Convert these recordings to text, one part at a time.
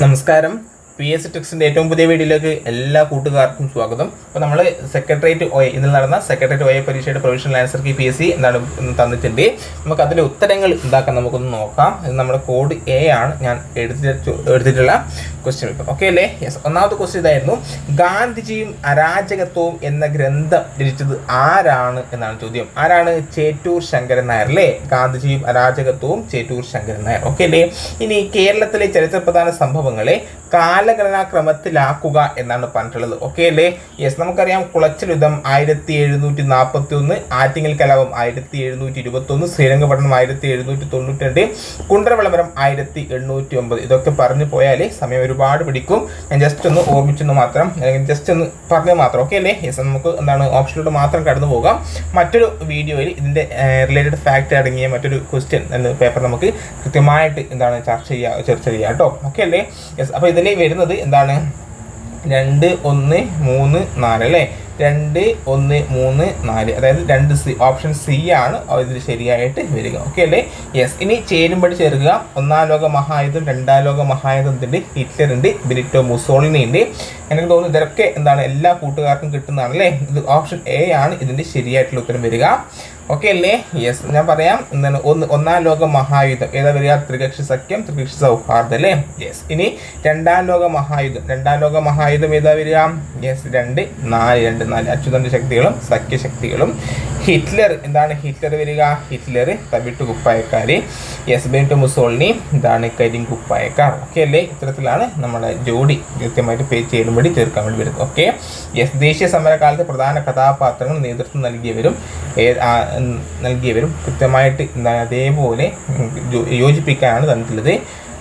നമസ്കാരം. P S ടെക്സിന്റെ ഏറ്റവും പുതിയ വീഡിയോയിലേക്ക് എല്ലാ കൂട്ടുകാർക്കും സ്വാഗതം. അപ്പോൾ നമ്മൾ സെക്രട്ടേറിയറ്റ് ഒ ഇതിൽ നടന്ന സെക്രട്ടേറിയറ്റ് ഒ എ പരീക്ഷയുടെ provisional answer key P S C എന്താണ് തന്നിട്ടുണ്ട്. നമുക്ക് അതിന്റെ ഉത്തരങ്ങൾ ഉണ്ടാക്കാൻ നമുക്കൊന്ന് നോക്കാം. ഇത് നമ്മുടെ കോഡ് എ ആണ്. ഞാൻ എടുത്തി എടുത്തിട്ടുള്ള ക്വസ്റ്റ്യൻ വെക്കും ഓക്കെ അല്ലേ? യെസ് ഒന്നാമത്തെ ക്വസ്റ്റ്യൻ ഇതായിരുന്നു. ഗാന്ധിജിയും അരാജകത്വവും എന്ന ഗ്രന്ഥം രചിച്ചത് ആരാണ് എന്നാണ് ചോദ്യം. ആരാണ്? ചേറ്റൂർ ശങ്കരൻ നായർ അല്ലേ? ഗാന്ധിജിയും അരാജകത്വവും ചേറ്റൂർ ശങ്കരൻ നായർ. ഓക്കെ അല്ലേ? ഇനി കേരളത്തിലെ ചരിത്രപ്രധാന സംഭവങ്ങളെ കാലഘടനാക്രമത്തിലാക്കുക എന്നാണ് പറഞ്ഞിട്ടുള്ളത്. ഓക്കെ അല്ലേ? യെസ് നമുക്കറിയാം കുളച്ചൽ യുദ്ധം ആയിരത്തി എഴുന്നൂറ്റി നാൽപ്പത്തി ഒന്ന് ആറ്റിങ്ങൽ കലാപം ആയിരത്തി എഴുന്നൂറ്റി ഇരുപത്തി ഒന്ന് ശ്രീരംഗപട്ടണം ആയിരത്തി എഴുന്നൂറ്റി തൊണ്ണൂറ്റി രണ്ട് കുണ്ടറ ആയിരത്തി എണ്ണൂറ്റി ഒമ്പത് ഇതൊക്കെ പറഞ്ഞു പോയാലേ സമയം ഒരുപാട് പിടിക്കും. ഞാൻ ജസ്റ്റ് ഒന്ന് ഓർമ്മിച്ചൊന്ന് മാത്രം ജസ്റ്റ് ഒന്ന് പറഞ്ഞത് മാത്രം. ഓക്കെ അല്ലേ? യെസ് നമുക്ക് എന്താണ് ഓപ്ഷനിലൂടെ മാത്രം കടന്നു പോകാം. മറ്റൊരു വീഡിയോയിൽ ഇതിന്റെ റിലേറ്റഡ് ഫാക്റ്റ് അടങ്ങിയ മറ്റൊരു ക്വസ്റ്റ്യൻ പേപ്പർ നമുക്ക് കൃത്യമായിട്ട് എന്താണ് ചർച്ച ചെയ്യുക ചർച്ച ചെയ്യുക കേട്ടോ. ഓക്കെ അല്ലേ? യെസ് അപ്പോൾ ഇതിൽ വരുന്നത് എന്താണ്? രണ്ട് ഒന്ന് മൂന്ന് നാല് അല്ലേ രണ്ട് ഒന്ന് മൂന്ന് നാല്. അതായത് രണ്ട് സി ഓപ്ഷൻ സി ആണ്. ഇതിൽ ശരിയായിട്ട് വരിക. ഓക്കെ അല്ലേ? യെസ് ഇനി ചേരുമ്പടി ചേർക്കുക. ഒന്നാം ലോക മഹായുധം രണ്ടാം ലോക മഹായുധത്തിന്റെ ഹിറ്റ്ലർ ബിരിറ്റോ മുസോളിനി ഉണ്ട്. എനിക്ക് തോന്നുന്നു ഇതൊക്കെ എന്താണ് എല്ലാ കൂട്ടുകാർക്കും കിട്ടുന്നതാണ് അല്ലേ? ഇത് ഓപ്ഷൻ എ ആണ്. ഇതിന്റെ ശരിയായിട്ടുള്ള ഉത്തരം വരിക. ഓക്കെ അല്ലേ? യെസ് ഞാൻ പറയാം. എന്താണ്? ഒന്ന് ഒന്നാം ലോക മഹായുദ്ധം. ഏതാ വരിക? ത്രികക്ഷി സഖ്യം ത്രികക്ഷി സൗഹാർദ്ദം അല്ലേ? യെസ് ഇനി രണ്ടാം ലോക മഹായുദ്ധം. രണ്ടാം ലോക മഹായുദ്ധം ഏതാ വരിക? യെസ് രണ്ട് നാല് രണ്ട് നാല്. അച്യുതന്റെ ശക്തികളും സഖ്യശക്തികളും. ഹിറ്റ്ലർ എന്താണ് ഹിറ്റ്ലർ വരിക? ഹിറ്റ്ലർ തവിട്ട് കുപ്പായക്കാർ യെസ് ബെനിറ്റോ മുസോളിനി. ഇതാണ് കരിങ്കുപ്പായക്കാർ ഓക്കെ അല്ലേ? ഇത്തരത്തിലാണ് നമ്മുടെ ജോഡി കൃത്യമായിട്ട് പേ ചെയ്യാൻ വേണ്ടി വേണ്ടി വരുന്നത്. ഓക്കെ യെസ് ദേശീയ സമരകാലത്ത് പ്രധാന കഥാപാത്രങ്ങൾ നേതൃത്വം നൽകിയവരും നൽകിയവരും കൃത്യമായിട്ട് എന്താണ് അതേപോലെ യോജിപ്പിക്കാനാണ് തന്നിട്ടുള്ളത്.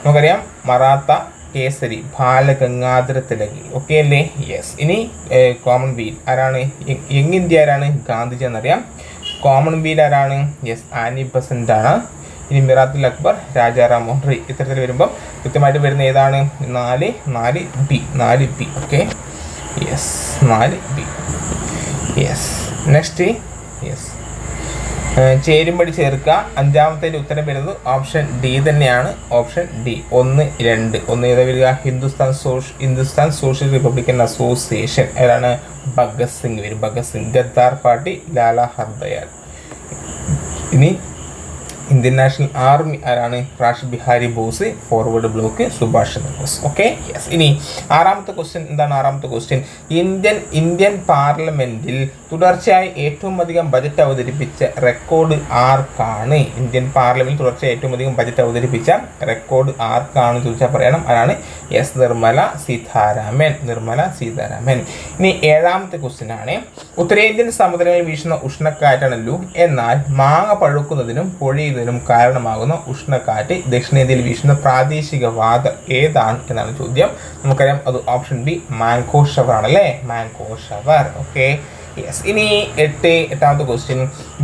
നമുക്കറിയാം മറാത്ത കേസരി ബാലഗംഗാധര തിലക് ഓക്കെ അല്ലേ? യെസ് ഇനി കോമൺ വീൽ ആരാണ്? യങ് ഇന്ത്യ ആരാണ്? ഗാന്ധിജി എന്നറിയാം. കോമൺവെൽത്ത് ആരാണ്? യെസ് ആനി ബസന്റ് ആണ്. ഇനി മിറാത്തുൽ അക്ബർ രാജാറാം മോഹൻ റി ഇത്തരത്തിൽ വരുമ്പം കൃത്യമായിട്ട് വരുന്ന ഏതാണ്? നാല് നാല് ബി നാല് ബി. ഓക്കെ യെസ് നാല് ബി. യെസ് നെക്സ്റ്റ് യെസ് ചേരുമ്പടി ചേർക്കുക. അഞ്ചാമത്തെ ഉത്തരം വരുന്നത് ഓപ്ഷൻ ഡി തന്നെയാണ്. Option D. ഒന്ന് രണ്ട്. ഒന്ന് ഏതാ വരിക? ഹിന്ദുസ്ഥാൻ സോഷ് ഹിന്ദുസ്ഥാൻ സോഷ്യൽ റിപ്പബ്ലിക്കൻ അസോസിയേഷൻ. ഏതാണ്? ഭഗത് സിംഗ് വരും. ഭഗത് സിംഗ് ഗദ്ദാർ പാർട്ടി ലാല ഹർദയാൽ. ഇനി ഇന്ത്യൻ നാഷണൽ ആർമി ആരാണ്? Rash Behari Bose forward block Subhash Chandra Bose okay yes ഇനി ആറാമത്തെ ക്വസ്റ്റ്യൻ എന്താണ്? ആറാമത്തെ ക്വസ്റ്റ്യൻ ഇന്ത്യൻ ഇന്ത്യൻ പാർലമെന്റിൽ തുടർച്ചയായി ഏറ്റവും അധികം ബജറ്റ് അവതരിപ്പിച്ച റെക്കോർഡ് ആർക്കാണ്? ഇന്ത്യൻ പാർലമെന്റിൽ തുടർച്ചയായി ഏറ്റവും അധികം ബജറ്റ് അവതരിപ്പിച്ച റെക്കോർഡ് ആർക്കാണ് ചോദിച്ചാൽ പറയണം. ആരാണ്? എസ് നിർമ്മല സീതാരാമൻ നിർമ്മല സീതാരാമൻ ഇനി ഏഴാമത്തെ ക്വസ്റ്റ്യൻ ആണ്. ഉത്തരേന്ത്യൻ സമുദ്രങ്ങളിൽ വീശുന്ന ഉഷ്ണക്കാറ്റാണ് ലൂക്ക് എന്നാൽ മാങ്ങ പഴുക്കുന്നതിനും പൊഴിയുന്നതിനും കാരണമാകുന്ന ഉഷ്ണക്കാറ്റ് ദക്ഷിണേന്ത്യയിൽ വീശുന്ന പ്രാദേശിക വാദം ഏതാണ് എന്നാണ് ചോദ്യം. നമുക്കറിയാം അത് ഓപ്ഷൻ ബി മാങ്കോ ഷവർ ആണല്ലേ? മാങ്കോ ഷവർ ഓക്കെ യെസ് ഇനി എട്ട് എട്ടാമത്തെ ക്വസ്റ്റ്യൻ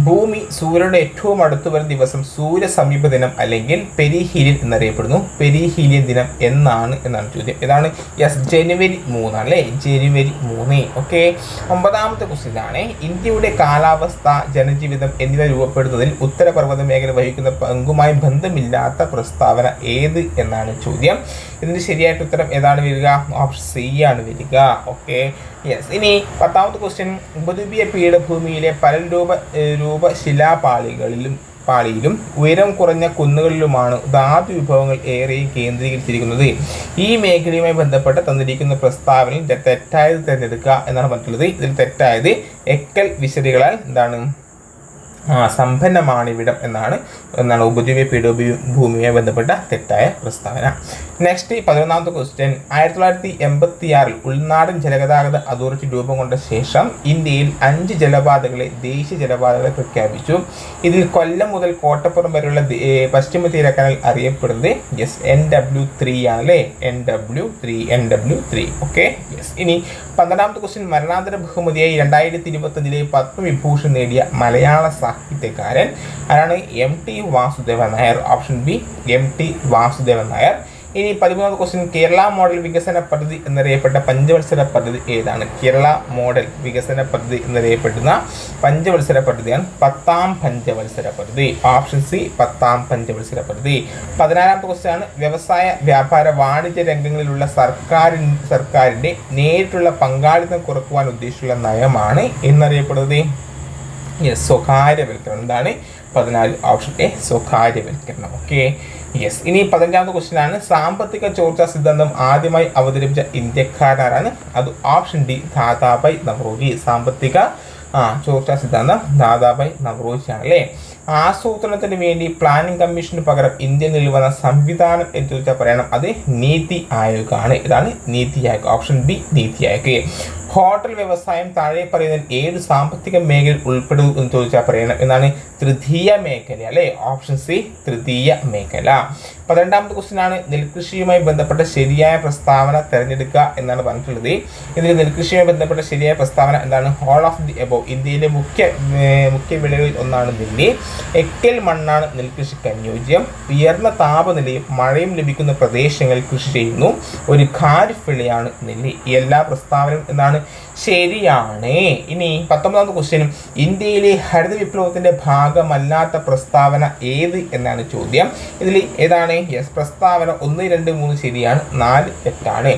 ഭൂമി സൂര്യയുടെ ഏറ്റവും അടുത്ത് വരുന്ന ദിവസം സൂര്യ സമീപ ദിനം അല്ലെങ്കിൽ പെരിഹീലിയൻ എന്നറിയപ്പെടുന്നു. പെരിഹീലിയൻ ദിനം എന്നാണ് എന്നാണ് ചോദ്യം. ഇതാണ് യെസ് ജനുവരി മൂന്നാണ് അല്ലേ? ജനുവരി മൂന്ന്. ഓക്കെ ഒമ്പതാമത്തെ ക്വസ്റ്റ്യൻ ആണ് ഇന്ത്യയുടെ കാലാവസ്ഥ ജനജീവിതം എന്നിവ രൂപപ്പെടുന്നതിൽ ഉത്തരപർവത മേഖല വഹിക്കുന്ന പങ്കുമായി ബന്ധമില്ലാത്ത പ്രസ്താവന ഏത് എന്നാണ് ചോദ്യം. ഇതിന് ശരിയായിട്ട് ഉത്തരം ഏതാണ് വരിക? ഓപ്ഷൻ സി ആണ് വരിക. ഓക്കെ യെസ് ഇനി പത്താമത്തെ ക്വസ്റ്റ്യൻ ഉപദ്വീപീയ പീഠഭൂമിയിലെ പല രൂപ ശിലാപാളികളിലും പാളിയിലും ഉയരം കുറഞ്ഞ കുന്നുകളിലുമാണ് ധാതു വിഭവങ്ങൾ ഏറെ കേന്ദ്രീകരിച്ചിരിക്കുന്നത്. ഈ മേഖലയുമായി ബന്ധപ്പെട്ട് തന്നിരിക്കുന്ന പ്രസ്താവനയിൽ തെറ്റായത് തിരഞ്ഞെടുക്കുക എന്നാണ് പറഞ്ഞിട്ടുള്ളത്. ഇതിൽ തെറ്റായത് എക്കൽ വിശദികളാൽ എന്താണ്? ആ സമ്പന്നമാണ് ഇവിടം എന്നാണ് എന്നാണ് ഉപദ്വീപ പീഠഭൂമിയുമായി ബന്ധപ്പെട്ട തെറ്റായ പ്രസ്താവന. നെക്സ്റ്റ് പതിനൊന്നാമത്തെ ക്വസ്റ്റ്യൻ ആയിരത്തി തൊള്ളായിരത്തി എൺപത്തി ആറിൽ ഉൾനാടൻ ജലഗതാഗത അതോറിറ്റി രൂപം കൊണ്ട ശേഷം ഇന്ത്യയിൽ അഞ്ച് ജലപാതകളെ ദേശീയ ജലപാതകളെ പ്രഖ്യാപിച്ചു. ഇതിൽ കൊല്ലം മുതൽ കോട്ടപ്പുറം വരെയുള്ള പശ്ചിമ തീരക്കനൽ അറിയപ്പെടുന്നത് യെസ് എൻ ഡബ്ല്യു ത്രീ ആണല്ലേ? N W three N W three okay yes ഇനി പന്ത്രണ്ടാമത്തെ ക്വസ്റ്റ്യൻ മരണാന്തര ബഹുമതിയായി രണ്ടായിരത്തി ഇരുപത്തഞ്ചിലെ പത്മവിഭൂഷൺ നേടിയ മലയാള സാഹിത്യകാരൻ. ആരാണ്? M T Vasudevan Nair. Option B M T Vasudevan Nair. ഇനി പതിമൂന്നാമത് ക്വസ്റ്റ്യൻ കേരള മോഡൽ വികസന പദ്ധതി എന്നറിയപ്പെട്ട പഞ്ചവത്സര പദ്ധതി ഏതാണ്? കേരള മോഡൽ വികസന പദ്ധതി എന്നറിയപ്പെടുന്ന പഞ്ചവത്സര പദ്ധതിയാണ് പത്താം പഞ്ചവത്സര പദ്ധതി. ഓപ്ഷൻ സി പത്താം പഞ്ചവത്സര പദ്ധതി. പതിനാലാമത്തെ ക്വസ്റ്റ്യൻ ആണ് വ്യവസായ വ്യാപാര വാണിജ്യ രംഗങ്ങളിലുള്ള സർക്കാരിൻ സർക്കാരിന്റെ നേരിട്ടുള്ള പങ്കാളിത്തം കുറക്കുവാൻ ഉദ്ദേശിച്ചുള്ള നയമാണ് എന്നറിയപ്പെടുന്നത്. യെസ് സ്വകാര്യവൽക്കരണം എന്താണ് പതിനാല് ഓപ്ഷൻ എ സ്വകാര്യവൽക്കരണം ഓക്കെ യെസ് ഇനി പതിനഞ്ചാമത്തെ ക്വസ്റ്റ്യൻ ആണ് സാമ്പത്തിക ചോർച്ചാ സിദ്ധാന്തം ആദ്യമായി അവതരിപ്പിച്ച ഇന്ത്യക്കാരാണ് അത് ഓപ്ഷൻ ഡി ദാദാബായ് നവറോജി സാമ്പത്തിക ആ ചോർച്ചാ സിദ്ധാന്തം ദാദാബായ് നവറോജിയാണ് അല്ലേ? ആസൂത്രണത്തിന് വേണ്ടി പ്ലാനിംഗ് കമ്മീഷന് പകരം ഇന്ത്യ നിലവിൽ വന്ന സംവിധാനം എന്ന് ചോദിച്ചാൽ പറയണം. അത് നീതി ആയോഗാണ്. ഇതാണ് NITI Aayog. Option B NITI Aayog. Hotel വ്യവസായം താഴെ പറയുന്ന ഏത് സാമ്പത്തിക മേഖലയിൽ ഉൾപ്പെടും എന്ന് ചോദിച്ചാൽ പറയണം എന്നാണ് തൃതീയ മേഖല അല്ലേ? ഓപ്ഷൻ സി തൃതീയ മേഖല. പന്ത്രണ്ടാമത്തെ ക്വസ്റ്റ്യൻ ആണ് നെൽകൃഷിയുമായി ബന്ധപ്പെട്ട ശരിയായ പ്രസ്താവന തിരഞ്ഞെടുക്കുക എന്നാണ് പറഞ്ഞിട്ടുള്ളത്. ഇതിൽ നെൽകൃഷിയുമായി ബന്ധപ്പെട്ട ശരിയായ പ്രസ്താവന എന്താണ്? ഹോൾ ഓഫ് ദി എബോ ഇന്ത്യയിലെ മുഖ്യ മുഖ്യ വിളകളിൽ ഒന്നാണ് നെല്ല്. എക്കൽ മണ്ണാണ് നെൽകൃഷിക്ക് അനുയോജ്യം ഉയർന്ന താപനിലയും മഴയും ലഭിക്കുന്ന പ്രദേശങ്ങളിൽ കൃഷി ചെയ്യുന്നു. ഒരു ഖാരിഫ് വിളയാണ് നെല്ല്. എല്ലാ പ്രസ്താവനയും എന്താണ്? ശരിയാണ്. ഇനി പത്തൊമ്പതാമത്തെ ക്വസ്റ്റ്യനും ഇന്ത്യയിലെ ഹരിത വിപ്ലവത്തിന്റെ ഭാഗമല്ലാത്ത പ്രസ്താവന ഏത് എന്നാണ് ചോദ്യം. ഇതിൽ ഏതാണ്? യെസ് പ്രസ്താവന ഒന്ന് രണ്ട് മൂന്ന് ശരിയാണ് നാല് തെറ്റാണ്.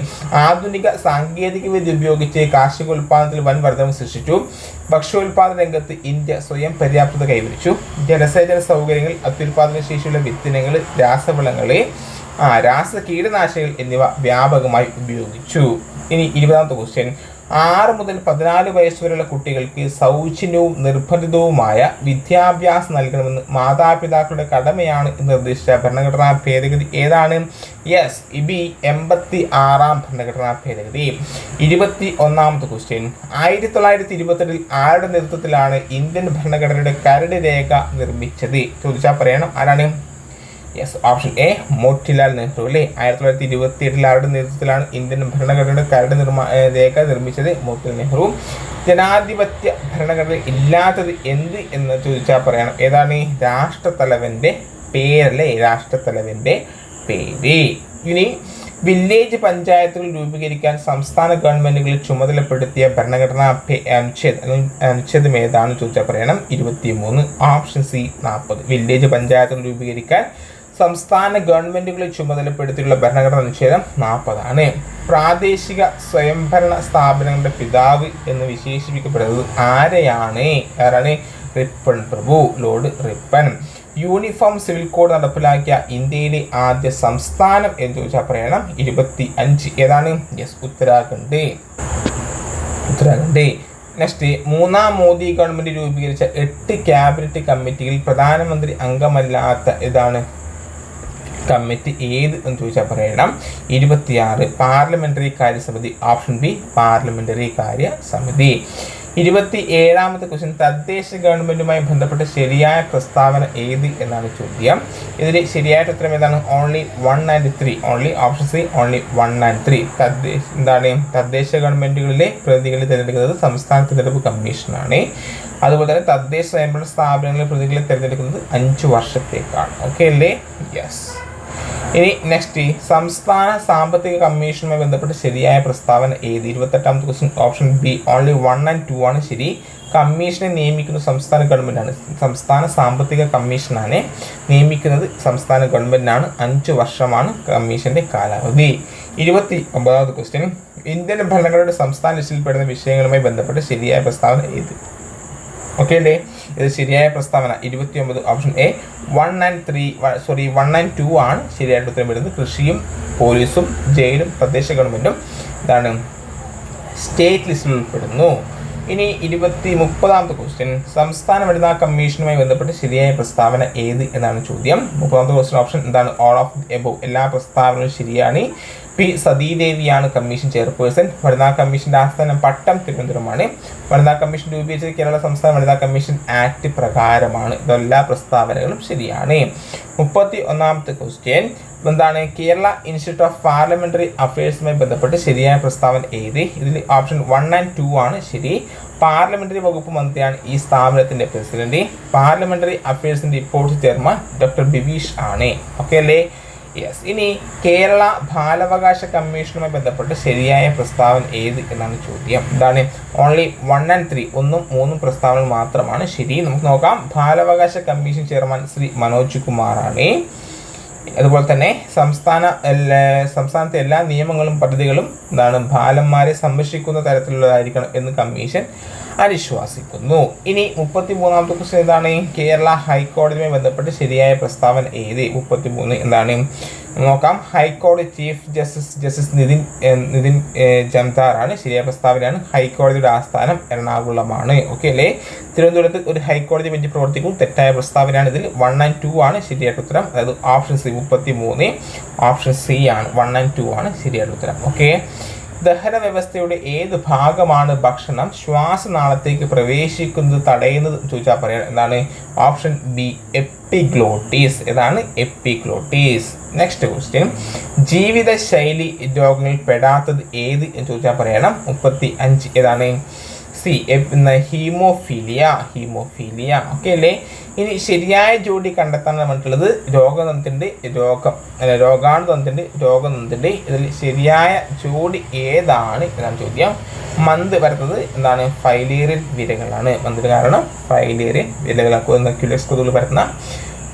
ആധുനിക സാങ്കേതിക വിദ്യ ഉപയോഗിച്ച് കാർഷിക ഉൽപ്പാദനത്തിൽ വൻ വർധനം സൃഷ്ടിച്ചു. ഭക്ഷ്യോൽപാദന രംഗത്ത് ഇന്ത്യ സ്വയം പര്യാപ്തത കൈവരിച്ചു. ജലസേചന സൗകര്യങ്ങൾ അത്യുൽപാദന ശേഷിയുള്ള വിത്തിനങ്ങൾ രാസവളങ്ങൾ ആ രാസ കീടനാശിനികൾ എന്നിവ വ്യാപകമായി ഉപയോഗിച്ചു. ഇനി ഇരുപതാമത്തെ ക്വസ്റ്റ്യൻ ആറ് മുതൽ പതിനാല് വയസ്സുവരെയുള്ള കുട്ടികൾക്ക് സൗജന്യവും നിർബന്ധിതവുമായ വിദ്യാഭ്യാസം നൽകണമെന്ന് മാതാപിതാക്കളുടെ കടമയാണ് നിർദ്ദേശിച്ച ഭരണഘടനാ ഭേദഗതി ഏതാണ്? യെസ് ഇബി എൺപത്തി ആറാം ഭരണഘടനാ ഭേദഗതി. ഇരുപത്തി ഒന്നാമത്തെ ക്വസ്റ്റ്യൻ ആയിരത്തി തൊള്ളായിരത്തി ഇരുപത്തെട്ടിൽ ആരുടെ നേതൃത്വത്തിലാണ് ഇന്ത്യൻ ഭരണഘടനയുടെ കരട് രേഖ നിർമ്മിച്ചത്? ചോദിച്ചാൽ പറയണം. ആരാണ്? Yes option A Motilal Nehru അല്ലേ ആയിരത്തി തൊള്ളായിരത്തി ഇരുപത്തി എട്ടിൽ ആരുടെ നേതൃത്വത്തിലാണ് ഇന്ത്യൻ ഭരണഘടനയുടെ കരട് നിർമ്മാ രേഖ നിർമ്മിച്ചത്? മോട്ടിലാൽ നെഹ്റു ജനാധിപത്യ ഭരണഘടന ഇല്ലാത്തത് എന്ത് എന്ന് ചോദിച്ചാൽ പറയണം. ഏതാണ്? രാഷ്ട്രത്തലവന്റെ പേരല്ലേ? രാഷ്ട്രത്തലവന്റെ പേര്. ഇനി വില്ലേജ് പഞ്ചായത്തുകൾ രൂപീകരിക്കാൻ സംസ്ഥാന ഗവൺമെന്റുകൾ ചുമതലപ്പെടുത്തിയ ഭരണഘടനാ അനുച്ഛേദം അനുച്ഛേദം ഏതാണെന്ന് ചോദിച്ചാൽ പറയണം. ഇരുപത്തിമൂന്ന്. ഓപ്ഷൻ സി നാൽപ്പത് വില്ലേജ് പഞ്ചായത്തുകൾ രൂപീകരിക്കാൻ സംസ്ഥാന ഗവൺമെന്റുകളെ ചുമതലപ്പെടുത്തിയുള്ള ഭരണഘടനാ അനുച്ഛേദം നാൽപ്പതാണ് പ്രാദേശിക സ്വയംഭരണ സ്ഥാപനങ്ങളുടെ പിതാവ് എന്ന് വിശേഷിപ്പിക്കപ്പെടുന്നത് ആരെയാണ്? ആരാണ്? റിപ്പൺ പ്രഭു lord Ripon uniform civil code നടപ്പിലാക്കിയ ഇന്ത്യയിലെ ആദ്യ സംസ്ഥാനം എന്ന് ചോദിച്ചാൽ പറയണം ഇരുപത്തി അഞ്ച് ഏതാണ്? യെസ് ഉത്തരാഖണ്ഡ്. ഉത്തരാഖണ്ഡ്. നെക്സ്റ്റ് മൂന്നാം മോദി ഗവൺമെന്റ് രൂപീകരിച്ച എട്ട് ക്യാബിനറ്റ് കമ്മിറ്റിയിൽ പ്രധാനമന്ത്രി അംഗമല്ലാത്ത ഇതാണ് കമ്മിറ്റി ഏത് എന്ന് ചോദിച്ചാൽ പറയണം. ഇരുപത്തിയാറ് പാർലമെന്ററി കാര്യസമിതി ഓപ്ഷൻ ബി പാർലമെന്ററി കാര്യ സമിതി ഇരുപത്തി ഏഴാമത്തെ ക്വസ്റ്റ്യൻ തദ്ദേശ ഗവൺമെന്റുമായി ബന്ധപ്പെട്ട ശരിയായ പ്രസ്താവന ഏത് എന്നാണ് ചോദ്യം. ഇതിൽ ശരിയായിട്ട് ഉത്തരം ഏതാണ്? Only one and three only option C only one and three തദ്ദേശ എന്താണ്? തദ്ദേശ ഗവൺമെന്റുകളിലെ പ്രതിനിധികളെ തിരഞ്ഞെടുക്കുന്നത് സംസ്ഥാന തിരഞ്ഞെടുപ്പ് കമ്മീഷനാണ്. അതുപോലെ തന്നെ തദ്ദേശ സ്വയംഭരണ സ്ഥാപനങ്ങളിലെ പ്രതിനിധികളെ തിരഞ്ഞെടുക്കുന്നത് അഞ്ച് വർഷത്തേക്കാണ്. ഓക്കെ അല്ലേ? യെസ് ഇനി നെക്സ്റ്റ് സംസ്ഥാന സാമ്പത്തിക കമ്മീഷനുമായി ബന്ധപ്പെട്ട് ശരിയായ പ്രസ്താവന ഏത്? ഇരുപത്തെട്ടാമത്തെ question option B only one and two ആണ് ശരി. കമ്മീഷനെ നിയമിക്കുന്ന സംസ്ഥാന ഗവൺമെന്റാണ് സംസ്ഥാന സാമ്പത്തിക കമ്മീഷനാണ് നിയമിക്കുന്നത് സംസ്ഥാന ഗവൺമെന്റാണ് അഞ്ച് വർഷമാണ് കമ്മീഷന്റെ കാലാവധി. ഇരുപത്തി ഒമ്പതാമത് ക്വസ്റ്റ്യൻ ഇന്ത്യൻ ഭരണഘടനയുടെ സംസ്ഥാന ലിസ്റ്റിൽപ്പെടുന്ന വിഷയങ്ങളുമായി ബന്ധപ്പെട്ട് ശരിയായ പ്രസ്താവന ഏത്? ഓക്കെ അല്ലേ? ഇത് ശരിയായ പ്രസ്താവന. ഇരുപത്തി ഒമ്പത് option A one and three sorry one and two ആണ് ശരിയായിട്ട് ഉത്തരം വരുന്നത്. കൃഷിയും പോലീസും ജയിലും തദ്ദേശ ഗവൺമെന്റും ഇതാണ് സ്റ്റേറ്റ് ലിസ്റ്റിൽ ഉൾപ്പെടുന്നു. ഇനി ഇരുപത്തി മുപ്പതാമത്തെ ക്വസ്റ്റ്യൻ സംസ്ഥാന വനിതാ കമ്മീഷനുമായി ബന്ധപ്പെട്ട് ശരിയായ പ്രസ്താവന ഏത് എന്നാണ് ചോദ്യം. മുപ്പതാമത്തെ ക്വസ്റ്റ്യൻ ഓപ്ഷൻ എന്താണ്? ഓൾ ഓഫ് എബോ എല്ലാ പ്രസ്താവനകളും ശരിയാണ്. പി സതീദേവിയാണ് കമ്മീഷൻ ചെയർപേഴ്സൺ. വനിതാ കമ്മീഷന്റെ ആസ്ഥാനം പട്ടം തിരുവനന്തപുരമാണ്. വനിതാ കമ്മീഷൻ രൂപീകരിച്ച കേരള സംസ്ഥാന വനിതാ കമ്മീഷൻ ആക്ട് പ്രകാരമാണ്. ഇതെല്ലാ പ്രസ്താവനകളും ശരിയാണ്. മുപ്പത്തി ഒന്നാമത്തെ ക്വസ്റ്റ്യൻ. എന്താണ് കേരള ഇൻസ്റ്റിറ്റ്യൂട്ട് ഓഫ് പാർലമെന്ററി അഫയേഴ്സുമായി ബന്ധപ്പെട്ട് ശരിയായ പ്രസ്താവന ഏത്? ഇതിൽ ഓപ്ഷൻ വൺ ആൻഡ് ടു ആണ് ശരി. പാർലമെന്ററി വകുപ്പ് മന്ത്രിയാണ് ഈ സ്ഥാപനത്തിന്റെ പ്രസിഡന്റ്. പാർലമെന്ററി അഫയേഴ്സിന്റെ റിപ്പോർട്ട് ചെയർമാൻ ഡോക്ടർ ബിബീഷ് ആണ്. ഓക്കെ അല്ലേ? യെസ് ഇനി കേരള ബാലാവകാശ കമ്മീഷനുമായി ബന്ധപ്പെട്ട് ശരിയായ പ്രസ്താവന ഏത് എന്നാണ് ചോദ്യം. എന്താണ് ഓൺലി വൺ ആൻഡ് ത്രീ ഒന്നും മൂന്നും പ്രസ്താവനകൾ മാത്രമാണ്. ശരി നമുക്ക് നോക്കാം. ബാലാവകാശ കമ്മീഷൻ ചെയർമാൻ ശ്രീ മനോജ് കുമാറാണ്. അതുപോലെ തന്നെ സംസ്ഥാന സംസ്ഥാനത്തെ എല്ലാ നിയമങ്ങളും പദ്ധതികളും എന്താണ് ബാലന്മാരെ സംരക്ഷിക്കുന്ന തരത്തിലുള്ളതായിരിക്കണം എന്ന് കമ്മീഷൻ അനുശ്വാസിക്കുന്നു ഇനി മുപ്പത്തി മൂന്നാമത്തെ ക്വസ്റ്റ്യൻ എന്താണ് കേരള ഹൈക്കോടതിയുമായി ബന്ധപ്പെട്ട് ശരിയായ പ്രസ്താവന ഏത്? മുപ്പത്തി മൂന്ന് എന്താണ് നോക്കാം. ഹൈക്കോടതി chief justice justice Nitin Nitin ജംതാറാണ്. ശരിയായ പ്രസ്താവനയാണ്. ഹൈക്കോടതിയുടെ ആസ്ഥാനം എറണാകുളമാണ്. ഓക്കെ അല്ലേ? തിരുവനന്തപുരത്ത് ഒരു ഹൈക്കോടതി ബെഞ്ച് പ്രവർത്തിക്കും. തെറ്റായ പ്രസ്താവനയാണ് ഇതിൽ. വൺ ആൻഡ് ടു ആണ്. ശരിയായിട്ട് ഉത്തരം. അതായത് ഓപ്ഷൻ സി മുപ്പത്തി മൂന്ന് ഓപ്ഷൻ സി ആണ്. വൺ ആൻഡ് ടു ആണ്. ശരിയായിട്ട് ഉത്തരം. ഓക്കെ ദഹന വ്യവസ്ഥയുടെ ഏത് ഭാഗമാണ് ഭക്ഷണം? ശ്വാസനാളത്തേക്ക് പ്രവേശിക്കുന്നത് തടയുന്നത് ചോദിച്ചാൽ പറയാം എന്താണ്? ഓപ്ഷൻ ബി എപ്പിഗ്ലോട്ടീസ് ഏതാണ്? എപ്പിഗ്ലോട്ടീസ് നെക്സ്റ്റ് ക്വസ്റ്റ്യൻ ജീവിതശൈലി രോഗങ്ങളിൽ പെടാത്തത് ഏത് എന്ന് ചോദിച്ചാൽ പറയണം. മുപ്പത്തി അഞ്ച് ഏതാണ് സി ഹീമോഫീലിയ. ഹീമോഫീലിയ. ഓക്കെ അല്ലേ? ഇനി ശരിയായ ജോഡി കണ്ടെത്താൻ വേണ്ടിയിട്ടുള്ളത് രോഗതന്ത്രിന്റെ രോഗം അല്ല രോഗാണുതന്ത്രിന്റെ രോഗതന്ത്രിന്റെ ഇതിൽ ശരിയായ ജോഡി ഏതാണ് എന്നാണ് ചോദ്യം. മന്ത് വരുന്നത് എന്താണ്? ഫൈലേറിയൻ വിരകളാണ്. മന്തിന് കാരണം ഫൈലേറിയൻ വിരകളാണ്. ക്യുലസ് കൊതുകൾ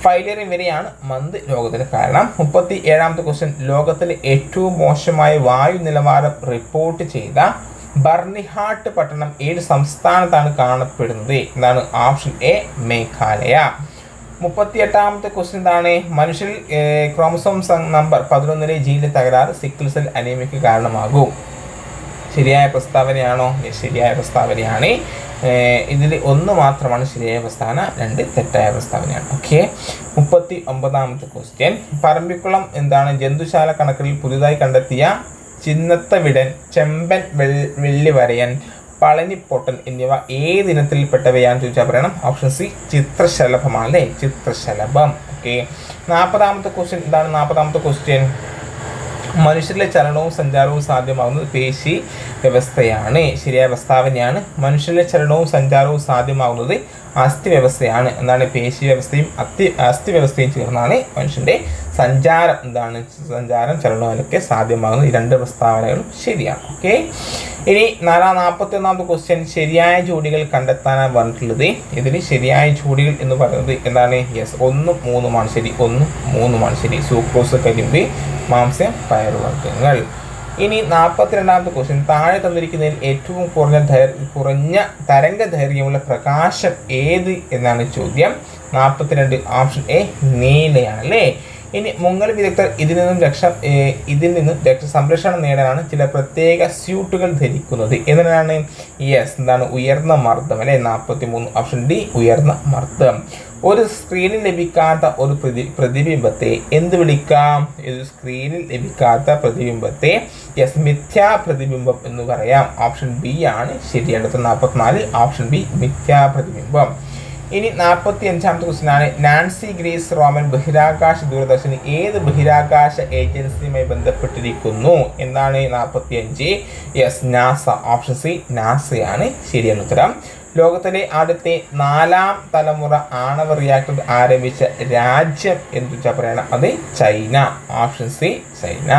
ഫൈലേറിയൻ വരെയാണ് മന്ത് രോഗത്തിന് കാരണം മുപ്പത്തി ഏഴാമത്തെ ക്വസ്റ്റ്യൻ ലോകത്തിലെ ഏറ്റവും മോശമായ വായു നിലവാരം റിപ്പോർട്ട് ചെയ്ത ബർണിഹാട്ട് പട്ടണം ഏത് സംസ്ഥാനത്താണ് കാണപ്പെടുന്നത്? എന്നാണ് ഓപ്ഷൻ എ മേഘാലയ. മുപ്പത്തി എട്ടാമത്തെ ക്വസ്റ്റ്യൻ എന്താണ്? മനുഷ്യരിൽ ക്രോമസോം നമ്പർ പതിനൊന്നിലെ ജീനിലെ തകരാറ് സിക്കിൾസെൽ അനീമിക്ക് കാരണമാകും. ശരിയായ പ്രസ്താവനയാണോ? ശരിയായ പ്രസ്താവനയാണ്. ഇതിൽ ഒന്ന് മാത്രമാണ് ശരിയായ പ്രസ്താവന രണ്ട് തെറ്റായ പ്രസ്താവനയാണ്. ഓക്കെ. മുപ്പത്തി ഒമ്പതാമത്തെ ക്വസ്റ്റ്യൻ പറമ്പിക്കുളം എന്താണ് ജന്തുശാല കണക്കിൽ പുതുതായി കണ്ടെത്തിയ ചിന്നത്ത വിടൻ ചെമ്പൻ വെൾ വെള്ളിവരയൻ പളനിപ്പൊട്ടൻ എന്നിവ ഏത് ഇനത്തിൽപ്പെട്ടവയാണെന്ന് ചോദിച്ചാൽ പറയണം. ഓപ്ഷൻ സി ചിത്രശലഭമാണ് അല്ലേ ചിത്രശലഭം. ഓക്കെ. നാൽപ്പതാമത്തെ ക്വസ്റ്റ്യൻ എന്താണ് നാൽപ്പതാമത്തെ ക്വസ്റ്റ്യൻ മനുഷ്യരിലെ ചലനവും സഞ്ചാരവും സാധ്യമാകുന്നത് പേശി വ്യവസ്ഥയാണ്. ശരിയായ പ്രസ്താവനയാണ്. മനുഷ്യരിലെ ചലനവും സഞ്ചാരവും സാധ്യമാകുന്നത് അസ്ഥി വ്യവസ്ഥയാണ് എന്താണ് പേശി വ്യവസ്ഥയും അസ്ഥി അസ്ഥി വ്യവസ്ഥയും ചേർന്നാണ് മനുഷ്യന്റെ സഞ്ചാരം. എന്താണ് സഞ്ചാരം? ചലനമൊക്കെ സാധ്യമാകുന്നത് ഈ രണ്ട് പ്രസ്താവനകളും ശരിയാണ്. ഓക്കെ ഇനി നാലാം നാൽപ്പത്തി ഒന്നാമത്തെ ക്വസ്റ്റ്യൻ ശരിയായ ജോഡികൾ കണ്ടെത്താനാണ് പറഞ്ഞിട്ടുള്ളത്. ഇതിൽ ശരിയായ ജോഡികൾ എന്ന് പറയുന്നത് എന്താണ്? യെസ് ഒന്നും മൂന്നുമാണ് ശരി. ഒന്നും മൂന്നുമാണ് ശരി. സൂക്രോസ് കരിമ്പ് മാംസ്യം പയറുവർഗങ്ങൾ. ഇനി നാൽപ്പത്തിരണ്ടാമത്തെ ക്വസ്റ്റ്യൻ താഴെ തന്നിരിക്കുന്നതിൽ ഏറ്റവും കുറഞ്ഞ ധൈർ കുറഞ്ഞ തരംഗ ദൈർഘ്യമുള്ള പ്രകാശം ഏത് എന്നാണ് ചോദ്യം. നാൽപ്പത്തിരണ്ട് ഓപ്ഷൻ എ നീലയാണ് അല്ലേ? ഇനി മുങ്ങൽ വിദഗ്ധർ ഇതിൽ നിന്നും രക്ഷ ഇതിൽ നിന്നും രക്ഷ സംരക്ഷണം നേടാനാണ് ചില പ്രത്യേക സ്യൂട്ടുകൾ ധരിക്കുന്നത്. എന്തിനാണ് യെസ് എന്താണ് ഉയർന്ന മർദ്ദം അല്ലെ? നാൽപ്പത്തി മൂന്ന് ഓപ്ഷൻ ഡി ഉയർന്ന മർദ്ദം. ഒരു സ്ക്രീനിൽ ലഭിക്കാത്ത ഒരു പ്രതി പ്രതിബിംബത്തെ എന്ത് വിളിക്കാം? ഒരു സ്ക്രീനിൽ ലഭിക്കാത്ത പ്രതിബിംബത്തെ യെസ് മിഥ്യാ പ്രതിബിംബം എന്ന് പറയാം. ഓപ്ഷൻ ബി ആണ് ശരിയാണ് നാൽപ്പത്തിനാല് ഓപ്ഷൻ ബി മിഥ്യാ പ്രതിബിംബം. ഇനി നാൽപ്പത്തി അഞ്ചാമത്തെ ക്വസ്റ്റിനാണ് നാൻസി ഗ്രീസ് റോമൻ ബഹിരാകാശ ദൂരദർശന് ഏത് ബഹിരാകാശ ഏജൻസിയുമായി ബന്ധപ്പെട്ടിരിക്കുന്നു? എന്നാണ് നാൽപ്പത്തി അഞ്ച് യെസ് നാസ ഓപ്ഷൻ സി നാസയാണ് ശരിയാണ് ഉത്തരം. ലോകത്തിലെ ആദ്യത്തെ നാലാം തലമുറ ആണവ റിയാക്ടർ ആരംഭിച്ച രാജ്യം എന്ന് വെച്ചാൽ പറയണം. അത് ചൈന. Option C China.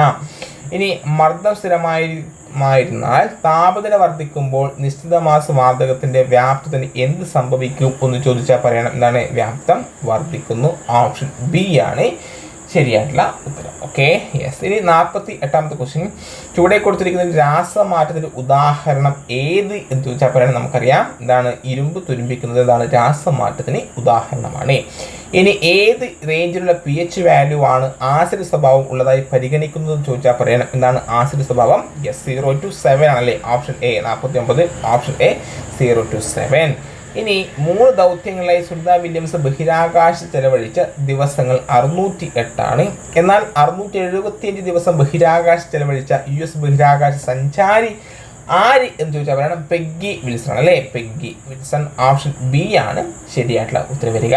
ഇനി മർദ്ദം സ്ഥിരമായി മായിരുന്നാൽ താപനില വർദ്ധിക്കുമ്പോൾ നിശ്ചിത മാസ വാതകത്തിന്റെ വ്യാപ്തത്തിന് എന്ത് സംഭവിക്കും എന്ന് ചോദിച്ചാൽ പറയണം. എന്താണ് വ്യാപ്തം? വർദ്ധിക്കുന്നു. ഓപ്ഷൻ ബി ആണ്. ശരിയായിട്ടുള്ള ഉത്തരം. ഓക്കെ യെസ് ഇനി നാൽപ്പത്തി എട്ടാമത്തെ ക്വസ്റ്റ്യൻ ചുവടെ കൊടുത്തിരിക്കുന്ന രാസമാറ്റത്തിന്റെ ഉദാഹരണം ഏത് എന്ന് ചോദിച്ചാൽ പറയണം നമുക്കറിയാം. എന്താണ് ഇരുമ്പ് തുരുമ്പിക്കുന്നത്. എന്താണ് രാസമാറ്റത്തിന് ഉദാഹരണമാണ്. ഇനി ഏത് റേഞ്ചിലുള്ള പി എച്ച് വാല്യൂ ആണ് ആസിഡ് സ്വഭാവം ഉള്ളതായി പരിഗണിക്കുന്നത് എന്ന് ചോദിച്ചാൽ പറയണം എന്താണ് ആസിഡ് സ്വഭാവം? യെസ് സീറോ ടു സെവൻ ആണല്ലേ ഓപ്ഷൻ എ നാൽപ്പത്തി ഒമ്പത് option A zero to seven ഇനി മൂന്ന് ദൗത്യങ്ങളായി സുനിത വില്യംസ് ബഹിരാകാശ ചെലവഴിച്ച ദിവസങ്ങൾ അറുന്നൂറ്റി എട്ടാണ് എന്നാൽ അറുന്നൂറ്റി എഴുപത്തിയഞ്ച് ദിവസം ബഹിരാകാശ ചെലവഴിച്ച യു എസ് ബഹിരാകാശ സഞ്ചാരി ആര് എന്ന് ചോദിച്ചാൽ പറയണം പെഗ്ഗി വിൽസൺ അല്ലേ? പെഗ്ഗി വിൽസൺ ഓപ്ഷൻ ബി ആണ് ശരിയായിട്ടുള്ള ഉത്തരം വരിക.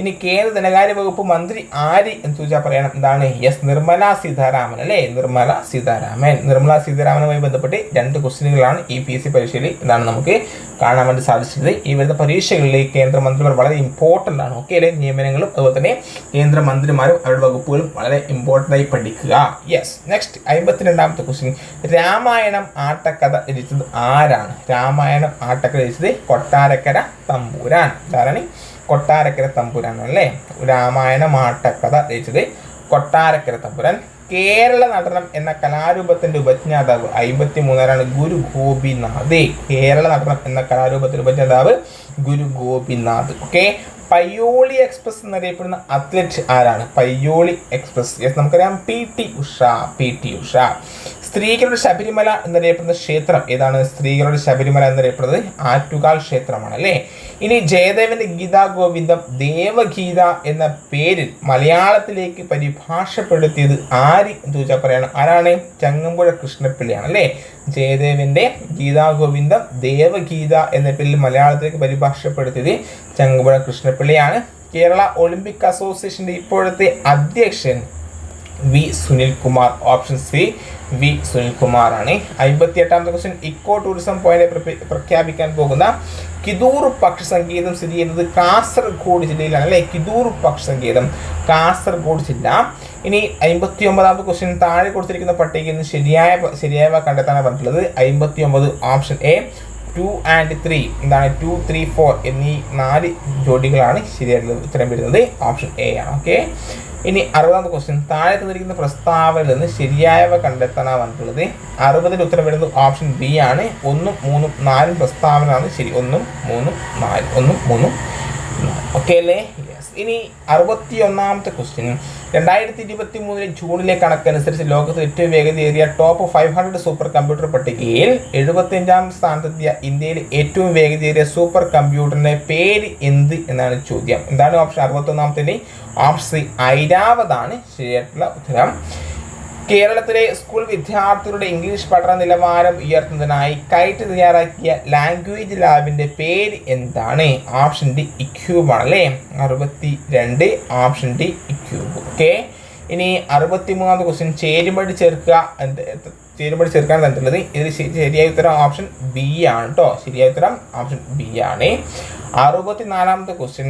ഇനി കേന്ദ്ര ധനകാര്യ വകുപ്പ് മന്ത്രി ആര് എന്ന് ചോദിച്ചാൽ പറയണം. എന്താണ്? എസ് നിർമ്മല സീതാരാമൻ അല്ലേ? നിർമ്മല സീതാരാമൻ. നിർമ്മല സീതാരാമനുമായി ബന്ധപ്പെട്ട് രണ്ട് ക്വസ്റ്റ്യനുകളാണ് ഈ പി എസ് സി പരീക്ഷയിൽ എന്താണ് നമുക്ക് കാണാൻ വേണ്ടി സാധിച്ചത്. ഈ വരുന്ന പരീക്ഷകളിൽ കേന്ദ്രമന്ത്രിമാർ വളരെ ഇമ്പോർട്ടന്റ് ആണ്. ഓക്കെ അല്ലെ? നിയമനങ്ങളും അതുപോലെ തന്നെ കേന്ദ്രമന്ത്രിമാരും അവരുടെ വകുപ്പുകളും വളരെ ഇമ്പോർട്ടന്റ് ആയി പഠിക്കുക. യെസ് നെക്സ്റ്റ് അമ്പത്തിരണ്ടാമത്തെ ക്വസ്റ്റ്യൻ രാമായണം ആട്ടക്കഥ രചിച്ചത് ആരാണ്? രാമായണം ആട്ടക്കര രചിച്ചത് കൊട്ടാരക്കര തമ്പൂരാൻ. ധാരണി കൊട്ടാരക്കര തമ്പുരാൻ അല്ലേ? രാമായണം ആട്ടക്കഥ രചിച്ചത് കൊട്ടാരക്കര തമ്പുരാൻ. കേരള നടനം എന്ന കലാരൂപത്തിന്റെ ഉപജ്ഞാതാവ് അമ്പത്തി മൂന്നാലാണ് ഗുരു ഗോപിനാഥ്. കേരള നടനം എന്ന കലാരൂപത്തിന്റെ ഉപജ്ഞാതാവ് ഗുരു ഗോപിനാഥ്. ഓക്കെ? പയ്യോളി എക്സ്പ്രസ് എന്നറിയപ്പെടുന്ന അത്ലറ്റ് ആരാണ്? പയ്യോളി എക്സ്പ്രസ്. യെസ് നമുക്കറിയാം. P T Usha P T Usha. സ്ത്രീകളുടെ ശബരിമല എന്നറിയപ്പെടുന്ന ക്ഷേത്രം ഏതാണ്? സ്ത്രീകളുടെ ശബരിമല എന്നറിയപ്പെടുന്നത് ആറ്റുകാൽ ക്ഷേത്രമാണ് അല്ലേ ഇനി ജയദേവന്റെ ഗീതാ ഗോവിന്ദം ദേവഗീത എന്ന പേരിൽ മലയാളത്തിലേക്ക് പരിഭാഷപ്പെടുത്തിയത് ആര് എന്ന് ചോദിച്ചാൽ പറയണം. ആരാണ്? ചങ്ങമ്പുഴ കൃഷ്ണപ്പിള്ളിയാണ് അല്ലേ ജയദേവന്റെ ഗീതാ ഗോവിന്ദം ദേവഗീത എന്ന പേരിൽ മലയാളത്തിലേക്ക് പരിഭാഷപ്പെടുത്തിയത് ചങ്ങമ്പുഴ കൃഷ്ണപ്പിള്ളിയാണ്. കേരള ഒളിമ്പിക് അസോസിയേഷന്റെ ഇപ്പോഴത്തെ അധ്യക്ഷൻ V Sunil Kumar option C V Sunil കുമാറാണ് അമ്പത്തി എട്ടാമത്തെ ക്വസ്റ്റ്യൻ ഇക്കോ ടൂറിസം പോയിന്റ് പ്രഖ്യാപിക്കാൻ പോകുന്ന കിദൂർ പക്ഷി സങ്കേതം സ്ഥിതി ചെയ്യുന്നത് കാസർഗോഡ് ജില്ലയിലാണ് അല്ലേ? കിദൂർ പക്ഷി സങ്കേതം കാസർഗോഡ് ജില്ല. ഇനി അമ്പത്തി ഒമ്പതാമത്തെ ക്വസ്റ്റ്യൻ താഴെ കൊടുത്തിരിക്കുന്ന പട്ടികയിൽ നിന്ന് ശരിയായ ശരിയായവ കണ്ടെത്താനാണ് പറഞ്ഞിട്ടുള്ളത്. അമ്പത്തി ഒമ്പത് option A two and three എന്താണ് ടു ത്രീ ഫോർ എന്നീ നാല് ജോഡികളാണ് ശരിയായിട്ടുള്ള ഉത്തരം വരുന്നത്. ഓപ്ഷൻ എ ആണ് ഓക്കെ ഇനി അറുപതാമത്തെ ക്വസ്റ്റ്യൻ താഴെ തന്നിരിക്കുന്ന പ്രസ്താവനയിൽ നിന്ന് ശരിയായവ കണ്ടെത്താനാണ് പറഞ്ഞിട്ടുള്ളത് അറുപതിൽ ഉത്തരം വരുന്നത് ഓപ്ഷൻ ബി ആണ്. ഒന്നും മൂന്നും നാലും പ്രസ്താവനയാണ് ശരി. ഒന്നും മൂന്നും നാല്. ഒന്നും മൂന്നും ഓക്കെ അല്ലേ? യെസ് ഇനി അറുപത്തി ഒന്നാമത്തെ ക്വസ്റ്റ്യൻ രണ്ടായിരത്തി ഇരുപത്തി മൂന്നിലെ ജൂണിലെ കണക്കനുസരിച്ച് ലോകത്ത് ഏറ്റവും വേഗതയേറിയ top five hundred super computer പട്ടികയിൽ എഴുപത്തിയഞ്ചാം സ്ഥാനത്തെത്തിയ ഇന്ത്യയിൽ ഏറ്റവും വേഗതയേറിയ സൂപ്പർ കമ്പ്യൂട്ടറിന്റെ പേര് എന്ത് എന്നാണ് ചോദ്യം. എന്താണ് ഓപ്ഷൻ അറുപത്തി ഒന്നാമത്തെ ഓപ്ഷൻ ഐരാവതാണ് ശരിയായിട്ടുള്ള ഉത്തരം. കേരളത്തിലെ സ്കൂൾ വിദ്യാർത്ഥികളുടെ ഇംഗ്ലീഷ് പഠന നിലവാരം ഉയർത്തുന്നതിനായി കൈറ്റ് തയ്യാറാക്കിയ ലാംഗ്വേജ് ലാബിന്റെ പേര് എന്താണ്? ഓപ്ഷൻ ഡി ഇക്യൂബ് ആണല്ലേ? അറുപത്തി രണ്ട് ഓപ്ഷൻ ഡി ഇക്യൂബ് ഓക്കെ ഇനി അറുപത്തി മൂന്നാമത്തെ ക്വസ്റ്റ്യൻ ചേരുമ്പടി ചേർക്കുക ചേരുമ്പടി ചേർക്കാൻ തന്നിട്ടുള്ളത്. ഇതിൽ ശരിയായ ഉത്തരം ഓപ്ഷൻ ബി ആണ് കേട്ടോ ശരിയായ ഉത്തരം ഓപ്ഷൻ ബി ആണ്. അറുപത്തി നാലാമത്തെ ക്വസ്റ്റ്യൻ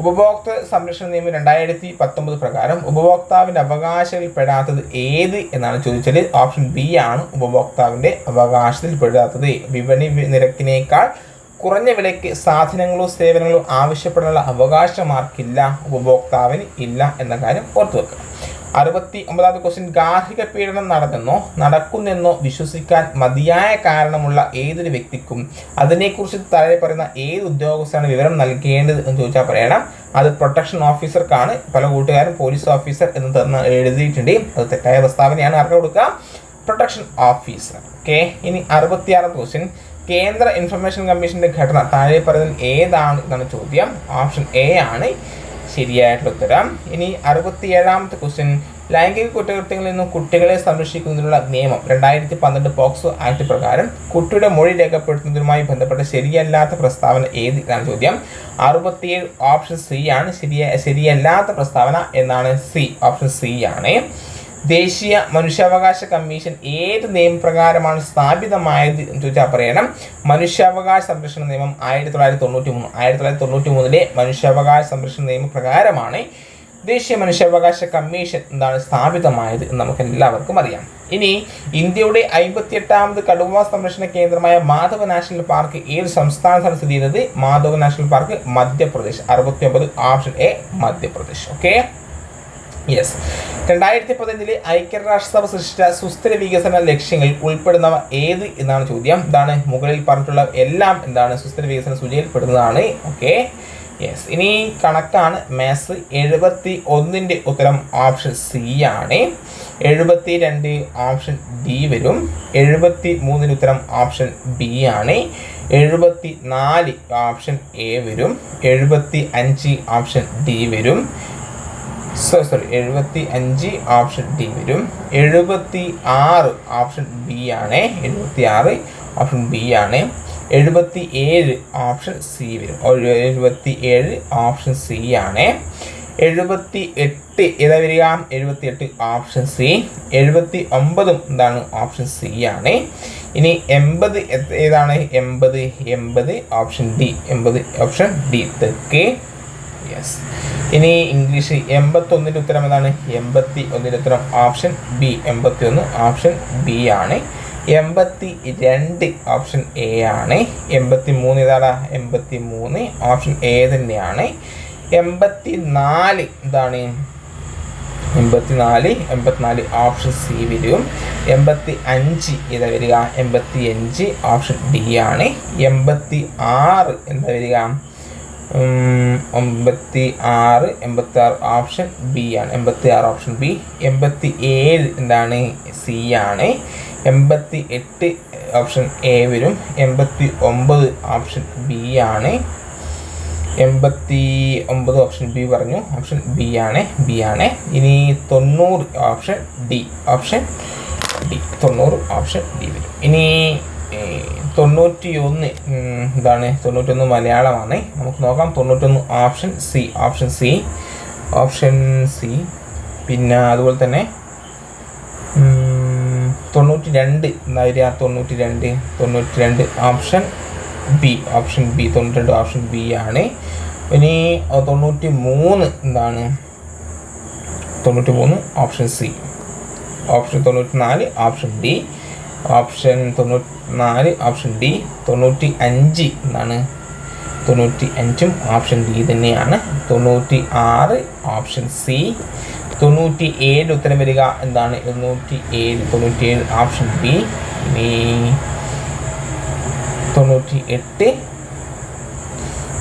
ഉപഭോക്തൃ സംരക്ഷണ നിയമം രണ്ടായിരത്തി പത്തൊമ്പത് പ്രകാരം ഉപഭോക്താവിന്റെ അവകാശത്തിൽപ്പെടാത്തത് പെടാത്തത് ഏത് എന്നാണ് ചോദിച്ചാൽ ഓപ്ഷൻ ബി ആണ് ഉപഭോക്താവിന്റെ അവകാശത്തിൽ പെടാത്തത് വിപണി നിരക്കിനേക്കാൾ കുറഞ്ഞ വിലയ്ക്ക് സാധനങ്ങളോ സേവനങ്ങളോ ആവശ്യപ്പെടാനുള്ള അവകാശം ആർക്കില്ല ഉപഭോക്താവിന് ഇല്ല എന്ന കാര്യം ഓർത്തു വെക്കുക. അറുപത്തി ഒമ്പതാമത്തെ ക്വസ്റ്റ്യൻ ഗാർഹിക പീഡനം നടന്നെന്നോ നടക്കുന്നെന്നോ വിശ്വസിക്കാൻ മതിയായ കാരണമുള്ള ഏതൊരു വ്യക്തിക്കും അതിനെക്കുറിച്ച് താഴെ പറയുന്ന ഏത് ഉദ്യോഗസ്ഥനാണ് വിവരം നൽകേണ്ടത് എന്ന് ചോദിച്ചാൽ പറയണം. അത് പ്രൊട്ടക്ഷൻ ഓഫീസർക്കാണ് പല കൂട്ടുകാരും പോലീസ് ഓഫീസർ എന്ന് തന്ന എഴുതിയിട്ടുണ്ട്. അത് തെറ്റായ പ്രസ്താവനയാണ്. ആർക്ക് കൊടുക്കുക? പ്രൊട്ടക്ഷൻ ഓഫീസർ ഓക്കെ ഇനി അറുപത്തിയാറാം ക്വസ്റ്റ്യൻ കേന്ദ്ര ഇൻഫർമേഷൻ കമ്മീഷന്റെ ഘടന താഴെ പറയുന്നത് ഏതാണ് എന്നാണ് ചോദ്യം. ഓപ്ഷൻ എ ആണ്. ശരിയായിട്ടുള്ള ഉത്തരം. ഇനി അറുപത്തിയേഴാമത്തെ ക്വസ്റ്റ്യൻ ലൈംഗിക കുറ്റകൃത്യങ്ങളിൽ നിന്നും കുട്ടികളെ സംരക്ഷിക്കുന്നതിനുള്ള നിയമം രണ്ടായിരത്തി പന്ത്രണ്ട് പോക്സോ ആക്ട് പ്രകാരം കുട്ടിയുടെ മൊഴി രേഖപ്പെടുത്തുന്നതുമായി ബന്ധപ്പെട്ട ശരിയല്ലാത്ത പ്രസ്താവന ഏത് എന്നാണ് ചോദ്യം. അറുപത്തിയേഴ് ഓപ്ഷൻ സി ആണ്. ശരിയ ശരിയല്ലാത്ത പ്രസ്താവന എന്നാണ് സി ഓപ്ഷൻ സി ആണ്. ദേശീയ മനുഷ്യാവകാശ കമ്മീഷൻ ഏത് നിയമപ്രകാരമാണ് സ്ഥാപിതമായത് എന്ന് ചോദിച്ചാൽ പറയണം. മനുഷ്യാവകാശ സംരക്ഷണ നിയമം ആയിരത്തി തൊള്ളായിരത്തി തൊണ്ണൂറ്റി മൂന്ന് ആയിരത്തി തൊള്ളായിരത്തി തൊണ്ണൂറ്റി മൂന്നിലെ മനുഷ്യാവകാശ സംരക്ഷണ നിയമപ്രകാരമാണ് ദേശീയ മനുഷ്യാവകാശ കമ്മീഷൻ എന്താണ് സ്ഥാപിതമായത് എന്ന് നമുക്ക് എല്ലാവർക്കും അറിയാം. ഇനി ഇന്ത്യയുടെ അമ്പത്തിയെട്ടാമത് കടുവ സംരക്ഷണ കേന്ദ്രമായ മാധവ നാഷണൽ പാർക്ക് ഏത് സംസ്ഥാനത്താണ് സ്ഥിതി ചെയ്യുന്നത്? Madhav national park Madhya Pradesh. അറുപത്തി ഒമ്പത് option A Madhya Pradesh. Okay yes രണ്ടായിരത്തി പതിനഞ്ചിലെ ഐക്യരാഷ്ട്രസഭ സൃഷ്ടിച്ച സുസ്ഥിര വികസന ലക്ഷ്യങ്ങളിൽ ഉൾപ്പെടുന്നവ ഏത് എന്നാണ് ചോദ്യം. ഇതാണ് മുകളിൽ പറഞ്ഞിട്ടുള്ള എല്ലാം എന്താണ് സുസ്ഥിര വികസന സൂചിയിൽപ്പെടുന്നതാണ് ഓക്കെ. യെസ് ഇനി കണക്കാണ്. മാത്സ് എഴുപത്തി ഒന്നിന്റെ ഉത്തരം ഓപ്ഷൻ സി ആണ്. എഴുപത്തി രണ്ട് ഓപ്ഷൻ ഡി വരും. എഴുപത്തി മൂന്നിന് ഉത്തരം ഓപ്ഷൻ ബി ആണ്. എഴുപത്തി നാല് ഓപ്ഷൻ എ വരും. എഴുപത്തി അഞ്ച് ഓപ്ഷൻ ഡി വരും. സോറി എഴുപത്തി അഞ്ച് ഓപ്ഷൻ ഡി വരും. എഴുപത്തി ആറ് ഓപ്ഷൻ ബി ആണ്. എഴുപത്തി ആറ് ഓപ്ഷൻ ബി ആണ്. എഴുപത്തി ഏഴ് ഓപ്ഷൻ സി വരും. എഴുപത്തി ഏഴ് ഓപ്ഷൻ സി ആണ്. എഴുപത്തി എട്ട് ഏതാ വരിക? എഴുപത്തി എട്ട് ഓപ്ഷൻ സി എഴുപത്തി ഒമ്പതും എന്താണ്? ഓപ്ഷൻ സി ആണ്. ഇനി എൺപത് ഏതാണ്? എൺപത് എൺപത് ഓപ്ഷൻ ഡി എൺപത് ഓപ്ഷൻ ഡി തെക്ക്. യെസ് ഇനി ഇംഗ്ലീഷ് എൺപത്തൊന്നിന്റെ ഉത്തരം എന്താണ് എൺപത്തി ഒന്നിന്റെ ഉത്തരം ഓപ്ഷൻ ബി എൺപത്തി ഒന്ന് ഓപ്ഷൻ ബി ആണ്. എൺപത്തി രണ്ട് ഓപ്ഷൻ എ ആണ്. എൺപത്തി മൂന്ന് ഇതാണ് എൺപത്തി മൂന്ന് ഓപ്ഷൻ എ തന്നെയാണ്. എൺപത്തി നാല് എന്താണ്? എൺപത്തി നാല് എൺപത്തിനാല് ഓപ്ഷൻ സി വരും. എൺപത്തി അഞ്ച് ഏതാ വരിക? എൺപത്തി അഞ്ച് ഓപ്ഷൻ ഡി ആണ്. എൺപത്തി ആറ് എന്താ വരിക? എൺപത്തി ആറ് എൺപത്തി ആറ് ഓപ്ഷൻ ബി ആണ്. എൺപത്തി ആറ് ഓപ്ഷൻ ബി എൺപത്തി ഏഴ് എന്താണ്? സി ആണ്. എൺപത്തി എട്ട് ഓപ്ഷൻ എ വരും. എൺപത്തി ഒമ്പത് ഓപ്ഷൻ ബി ആണ്. എൺപത്തി ഒമ്പത് ഓപ്ഷൻ ബി പറഞ്ഞു. ഓപ്ഷൻ ബി ആണ്. ബി ആണ്. ഇനി തൊണ്ണൂറ് ഓപ്ഷൻ ഡി ഓപ്ഷൻ ഡി തൊണ്ണൂറ് ഓപ്ഷൻ ഡി വരും. ഇനി തൊണ്ണൂറ്റി ഒന്ന് എന്താണ് തൊണ്ണൂറ്റൊന്ന് മലയാളമാണ്. നമുക്ക് നോക്കാം. തൊണ്ണൂറ്റൊന്ന് option C option C option C പിന്നെ അതുപോലെ തന്നെ തൊണ്ണൂറ്റി രണ്ട് എന്താ വരിക തൊണ്ണൂറ്റി രണ്ട് തൊണ്ണൂറ്റി രണ്ട് ഓപ്ഷൻ ബി ഓപ്ഷൻ ബി തൊണ്ണൂറ്റി രണ്ട് ഓപ്ഷൻ ബി ആണ്. ഇനി തൊണ്ണൂറ്റി മൂന്ന് എന്താണ്? തൊണ്ണൂറ്റി മൂന്ന് ഓപ്ഷൻ സി ഓപ്ഷൻ തൊണ്ണൂറ്റി നാല് ഓപ്ഷൻ ഡി ഓപ്ഷൻ തൊണ്ണൂറ്റി നാല് ഓപ്ഷൻ ഡി തൊണ്ണൂറ്റി അഞ്ച് എന്താണ് തൊണ്ണൂറ്റി അഞ്ചും ഓപ്ഷൻ ഡി തന്നെയാണ്. തൊണ്ണൂറ്റി ആറ് ഓപ്ഷൻ സി തൊണ്ണൂറ്റി ഏഴ് ഉത്തരം വരിക എന്താണ്? തൊണ്ണൂറ്റി ഏഴ് തൊണ്ണൂറ്റി ഏഴ് ഓപ്ഷൻ ബി ഇനി തൊണ്ണൂറ്റി എട്ട്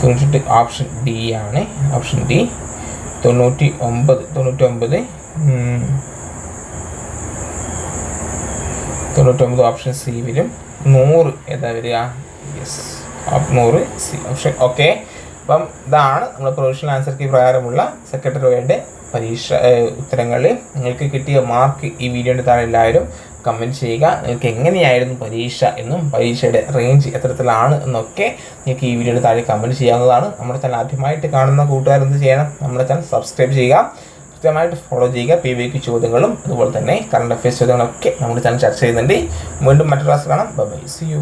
തൊണ്ണൂറ്റെട്ട് ഓപ്ഷൻ ഡി ആണ്. ഓപ്ഷൻ ഡി തൊണ്ണൂറ്റി ഒമ്പത് തൊണ്ണൂറ്റി ഒമ്പത് തൊണ്ണൂറ്റൊമ്പത് ഓപ്ഷൻ സി വരും നൂറ് ഏതാ വരിക? യെസ് നൂറ് സി ഓപ്ഷൻ ഓക്കെ അപ്പം ഇതാണ് നമ്മൾ പ്രൊഫഷണൽ ആൻസർ കീ പ്രകാരമുള്ള സെക്രട്ടറിയുടെ പരീക്ഷ ഉത്തരങ്ങൾ. നിങ്ങൾക്ക് കിട്ടിയ മാർക്ക് ഈ വീഡിയോയുടെ താഴെ എല്ലാവരും കമന്റ് ചെയ്യുക. നിങ്ങൾക്ക് എങ്ങനെയായിരുന്നു പരീക്ഷ എന്നും പരീക്ഷയുടെ റേഞ്ച് എത്രത്തിലാണ് എന്നൊക്കെ നിങ്ങൾക്ക് ഈ വീഡിയോയുടെ താഴെ കമന്റ് ചെയ്യാവുന്നതാണ്. നമ്മുടെ ചാനൽ ആദ്യമായിട്ട് കാണുന്ന കൂട്ടുകാരെന്ത് ചെയ്യണം? നമ്മുടെ ചാനൽ സബ്സ്ക്രൈബ് ചെയ്യുക. കൃത്യമായിട്ട് ഫോളോ ചെയ്യുക പി വി ക്യു ചോദ്യങ്ങളും അതുപോലെ തന്നെ കറണ്ട് അഫയേഴ്സ് ചോദ്യങ്ങളൊക്കെ നമ്മുടെ ചാനൽ ചർച്ച ചെയ്യുന്നുണ്ട്. വീണ്ടും മറ്റൊരു ക്ലാസ് കാണാം. By C U